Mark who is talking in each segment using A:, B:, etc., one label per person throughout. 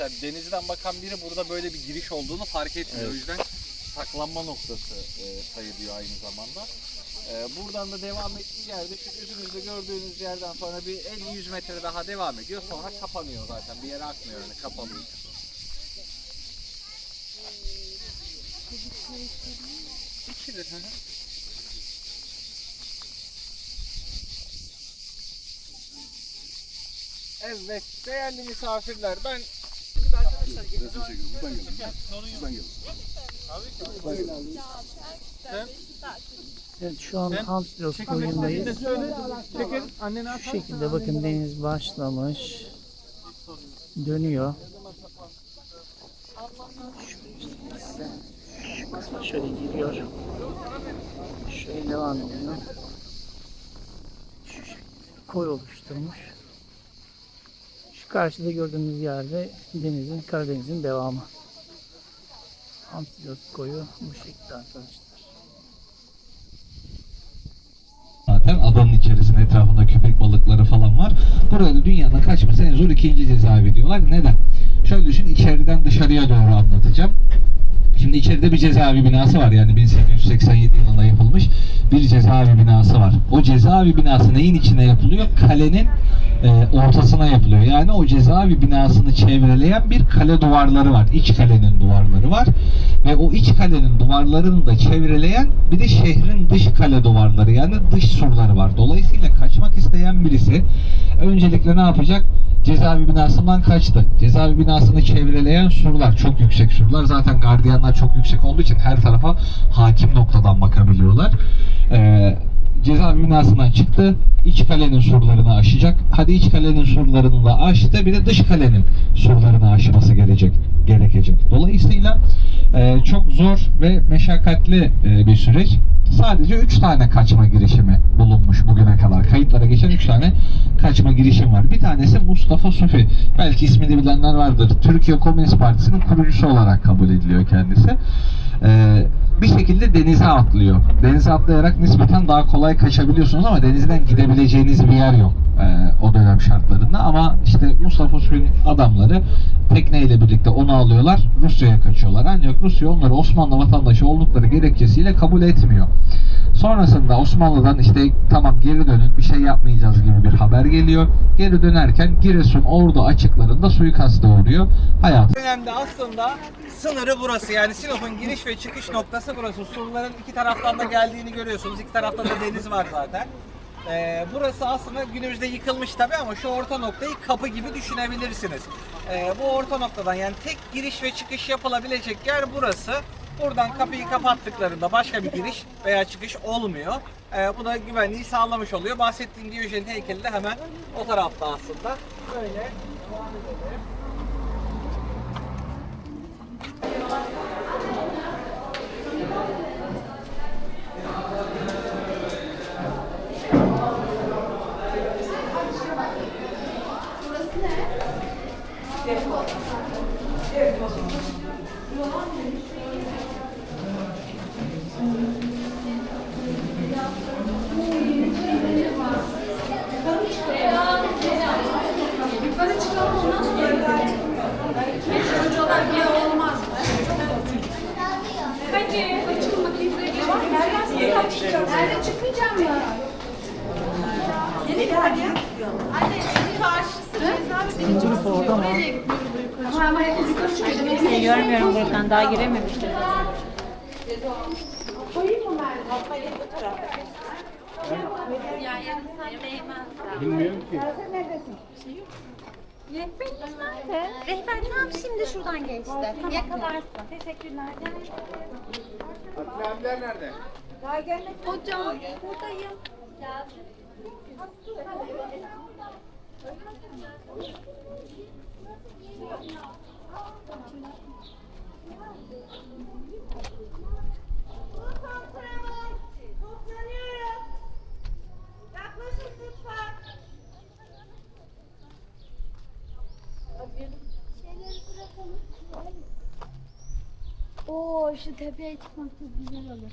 A: mesela denizden bakan biri burada böyle bir giriş olduğunu fark etmiyor.
B: Evet.
A: O yüzden saklanma noktası e, sayılıyor aynı zamanda. E, buradan da devam ettiği yerde şu gözünüzde gördüğünüz yerden sonra bir 50-100 metre daha devam ediyor. Sonra kapanıyor zaten. Bir yere akmıyor yani kapalı. İçilir. Evet değerli misafirler ben
C: Evet şu an
A: Sen-
C: Hamsilos koyundayız. Şu şekilde bakın deniz başlamış. Dönüyor. Şu kısma şöyle giriyor. Şöyle devam ediyor. Şu şekilde koy oluşturmuş. Şu karşıda gördüğünüz yerde denizin, Karadeniz'in devamı. Hamsilos koyu bu şekilde arkadaşlar.
B: Zaten adanın içerisinde etrafında köpek balıkları falan var. Burada dünyanın kaçması en zor ikinci cezaevi diyorlar. Neden? Şöyle düşün içeriden dışarıya doğru anlatacağım. Şimdi içeride bir cezaevi binası var. Yani 1887 yılında yapılmış bir cezaevi binası var. O cezaevi binası neyin içine yapılıyor? Kalenin e, ortasına yapılıyor. Yani o cezaevi binasını çevreleyen bir kale duvarları var. İç kalenin duvarları var. Ve o iç kalenin duvarlarını da çevreleyen bir de şehrin dış kale duvarları yani dış surları var. Dolayısıyla kaçmak isteyen birisi öncelikle ne yapacak? Cezaevi binasından kaçtı. Cezaevi binasını çevreleyen surlar çok yüksek surlar. Zaten gardiyanlar çok yüksek olduğu için her tarafa hakim noktadan bakabiliyorlar. Ee, cezaevi binasından çıktı. İç kalenin surlarını aşacak. Hadi iç kalenin surlarını da aştı. Bir de dış kalenin surlarını aşması gerekecek. gerekecek. Dolayısıyla e, çok zor ve meşakkatli e, bir süreç. Sadece 3 tane kaçma girişimi bulunmuş bugüne kadar. Kayıtlara geçen 3 tane kaçma girişim var. Bir tanesi Mustafa Sufi. Belki ismini bilenler vardır. Türkiye Komünist Partisi'nin kurucusu olarak kabul ediliyor kendisi. Ee, bir şekilde denize atlıyor. Denize atlayarak nispeten daha kolay kaçabiliyorsunuz ama denizden gidebileceğiniz bir yer yok ee, o dönem şartlarında. Ama işte Mustafa Sufi'nin adamları tekneyle birlikte onu alıyorlar. Rusya'ya kaçıyorlar. Ancak Rusya onları Osmanlı vatandaşı oldukları gerekçesiyle kabul etmiyor. Sonrasında Osmanlı'dan işte tamam geri dönün bir şey yapmayacağız gibi bir haber geliyor. Geri dönerken Giresun Ordu açıklarında suikasta uğruyor. Hayat
A: dönemde aslında sınırı burası. Yani Sinop'un giriş ve çıkış noktası burası. Surların iki taraftan da geldiğini görüyorsunuz. İki tarafta da deniz var zaten. Ee, burası aslında günümüzde yıkılmış tabii ama şu orta noktayı kapı gibi düşünebilirsiniz. Ee, bu orta noktadan yani tek giriş ve çıkış yapılabilecek yer burası. Buradan kapıyı kapattıklarında başka bir giriş veya çıkış olmuyor. Ee, bu da güvenliği sağlamış oluyor. Bahsettiğim Diyojen'in heykeli de hemen o tarafta aslında. Böyle devam edelim.
D: Birinci
C: orada.
D: Ama.
E: Seni görmüyorum buradan daha girememiştim.
A: Bilmiyorum ki.
E: Rehberimiz nerede? Rehber tam şimdi şuradan geçti. Yakalarsın. Teşekkürler.
A: Abiler nerede?
E: Hocam buradayım.
F: Oo şu tepeye çıkmak çok güzel olur.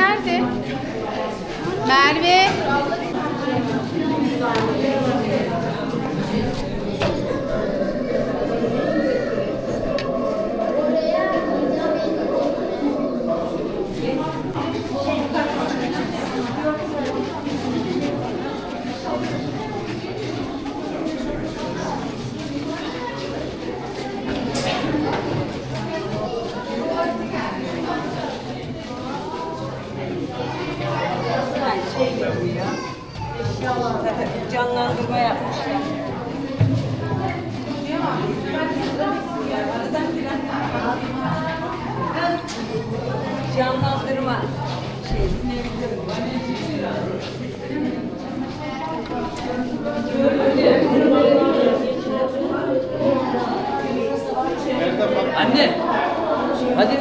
A: nerede? Merve.
G: Canlandırma yapmışlar. Canlandırma şey.
C: Anne. Hadi.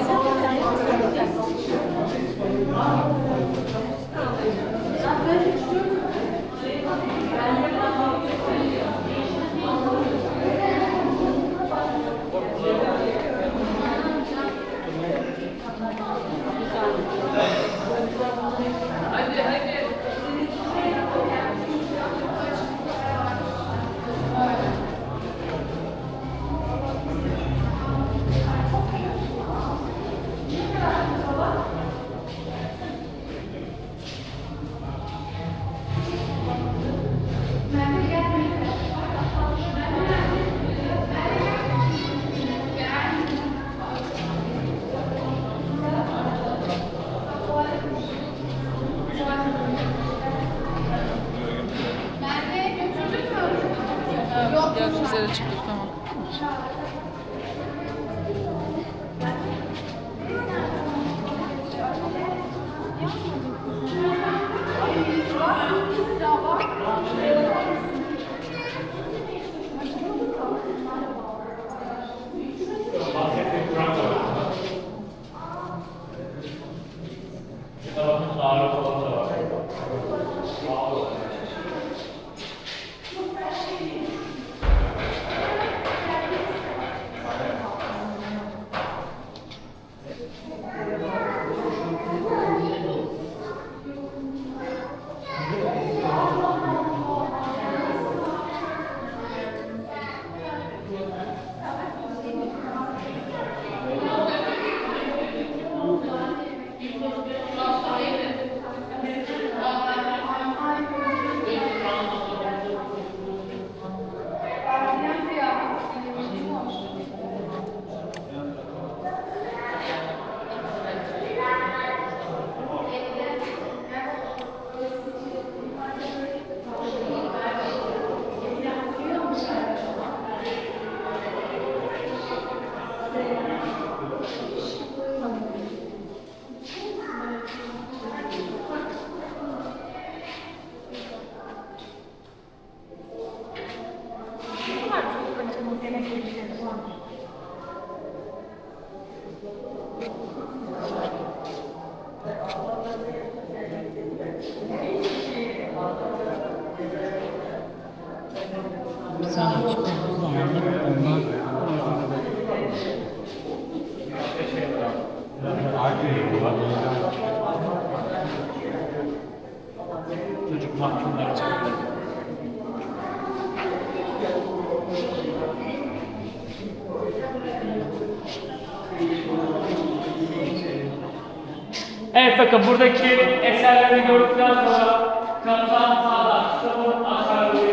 H: Evet bakın buradaki eserleri gördükten sonra kapıdan sağdan kitabın aşağı doğru.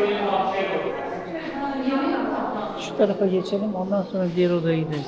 I: Şu tarafa geçelim ondan sonra diğer odaya gideriz.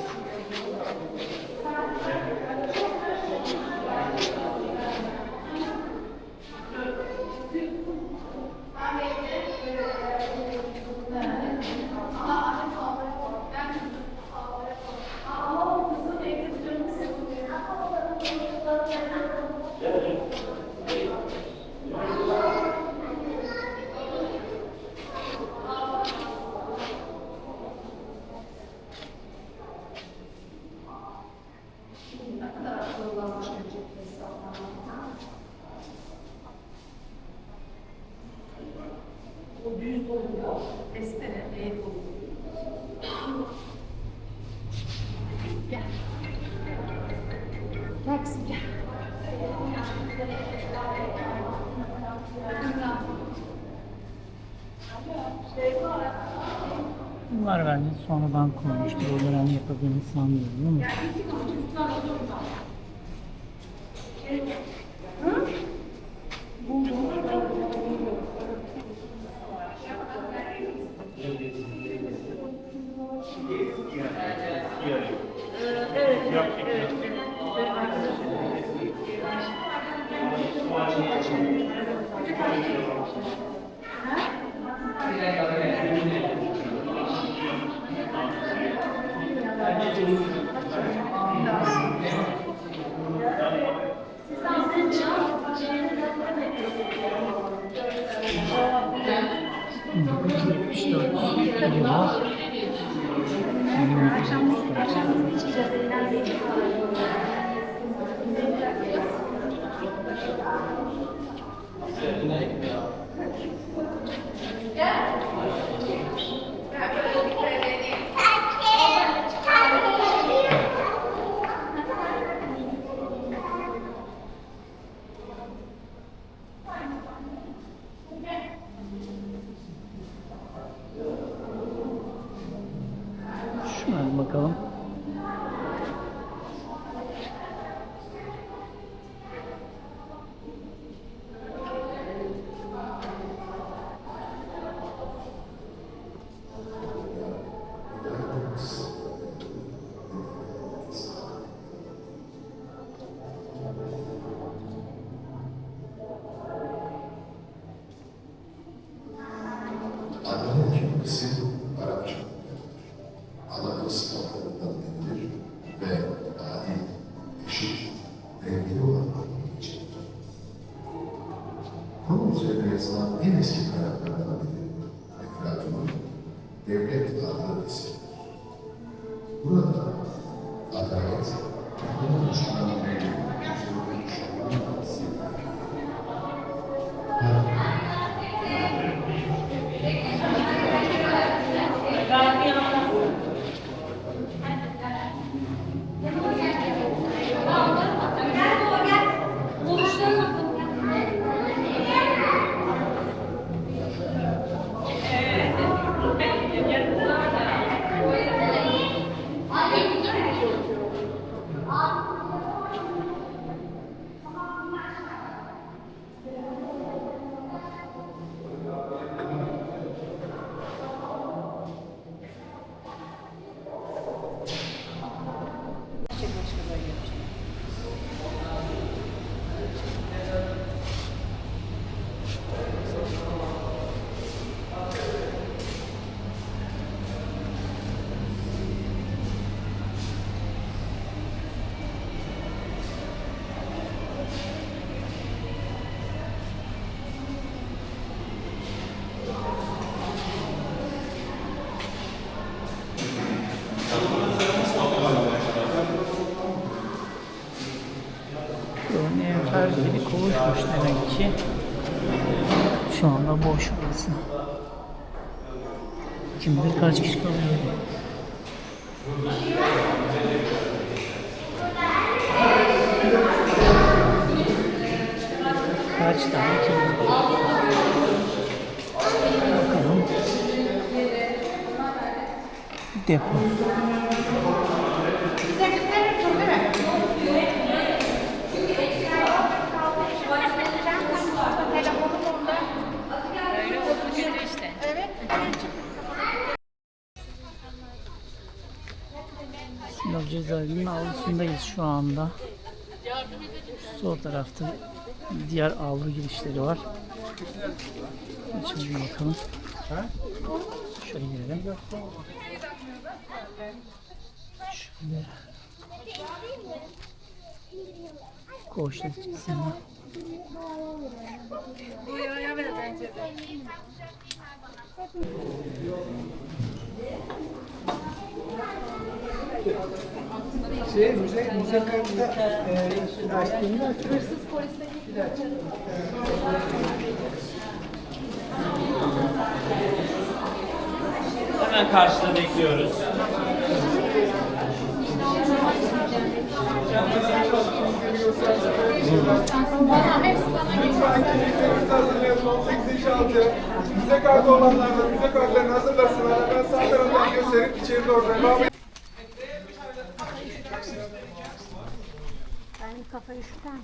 A: Gel kızım gel.
I: Bunlar bence sonradan konmuştur. O dönem yapıldığını sanmıyorum ama. İşte yılı 1974.
C: Burada birisi. Burada adalet, toplum oluşturan bir Evler kovuşmuş demek ki. Şu anda boş burası. Kim bilir kaç kişi kalıyor. Kaç tane kim bilir. Bakalım. Depo. Avlusundayız şu anda. Sol tarafta diğer avlu girişleri var. İçeri bakalım. Şöyle girelim. Şöyle. Koğuşta çıksınlar.
J: Şey, müze, müze kartında e,
H: Hemen karşıda bekliyoruz.
J: hazırlayalım 18 6. Müze kartı olanlar da müze kartlarını hazırlasınlar. Ben sağ taraftan gösterip içeri doğru devam edeyim.
E: Benim kafayı üşüten.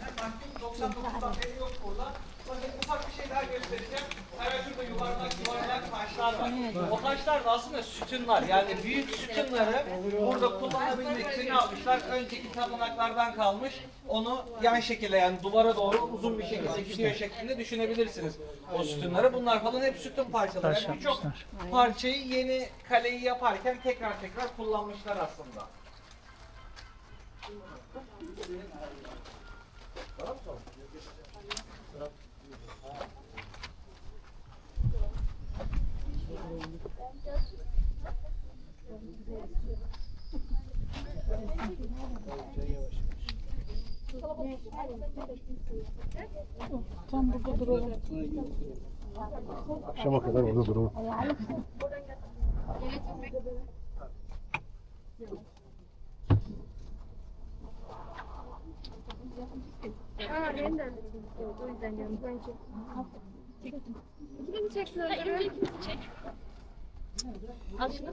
B: Hemen 99'dan beri yok burada. Bakın ufak bir şey daha göstereceğim. Hemen şurada yuvarlak yuvarlak taşlar var. O taşlar da aslında sütunlar. Yani büyük sütunları burada kullanabilmek için ne yapmışlar? Önceki tapınaklardan kalmış. Onu yan şekilde yani duvara doğru uzun bir şekilde gidiyor şeklinde düşünebilirsiniz. O sütunları. Bunlar falan hep sütun parçaları. Yani birçok parçayı yeni kaleyi yaparken tekrar tekrar kullanmışlar aslında.
I: Tam burada duralım.
J: Akşama kadar orada
A: bir şey oldu. O yüzden geldim. Ben çektim. İkimizi çeksin önce. çek. Al şunu.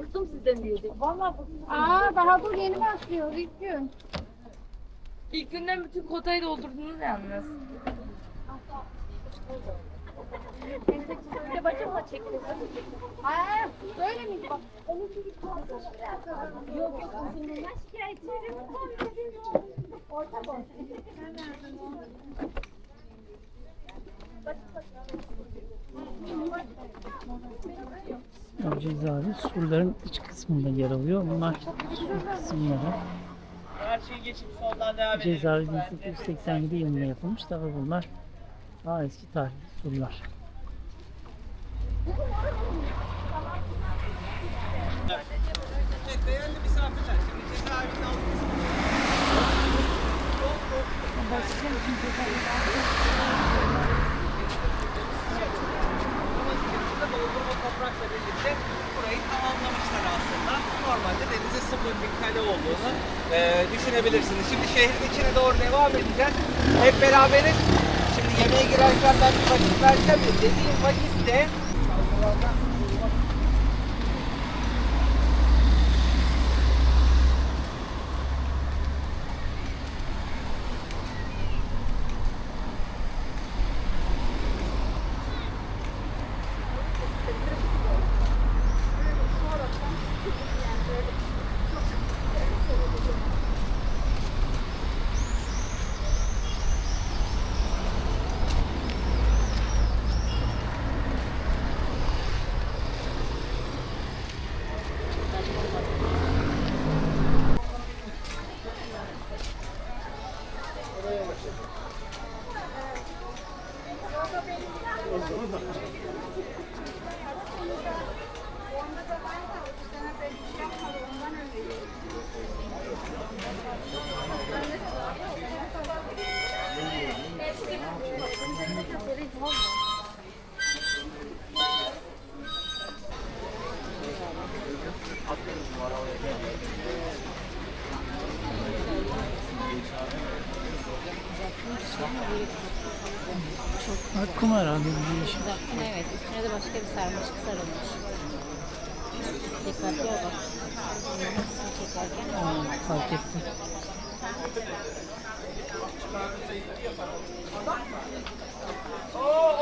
A: Bıktım sizden diyecek. Valla Aa daha dur yeni başlıyor. İlk gün.
K: İlk günden bütün kotayı doldurdunuz yalnız.
A: Böyle bacımla çektim. Aa böyle miydi bak? Onun gibi Yok yok uzunluğundan şikayetçiyim. Orta boy.
C: O cezaevi surların iç kısmında yer alıyor. Bunlar sur kısımları.
B: Her şeyi geçip soldan devam
C: Cezaevi 1887 yılında yapılmış. Tabi bunlar daha eski tarihli surlar.
B: Evet, değerli misafirler. Şimdi cezaevinde aldığınız içerisinde toprakla birlikte burayı tamamlamışlar aslında. Normalde denize sıfır bir kale olduğunu e, düşünebilirsiniz. Şimdi şehrin içine doğru devam edeceğiz. Hep beraberiz. Şimdi yemeğe girerken ben bir vakit vereceğim. Dediğim vakitte
C: Hakkım herhalde bir değişim.
E: Evet, üstüne de başka bir sarmaşık sarılmış. Dikkatli ol bak.
C: Aa, fark ettim.
B: Oo, o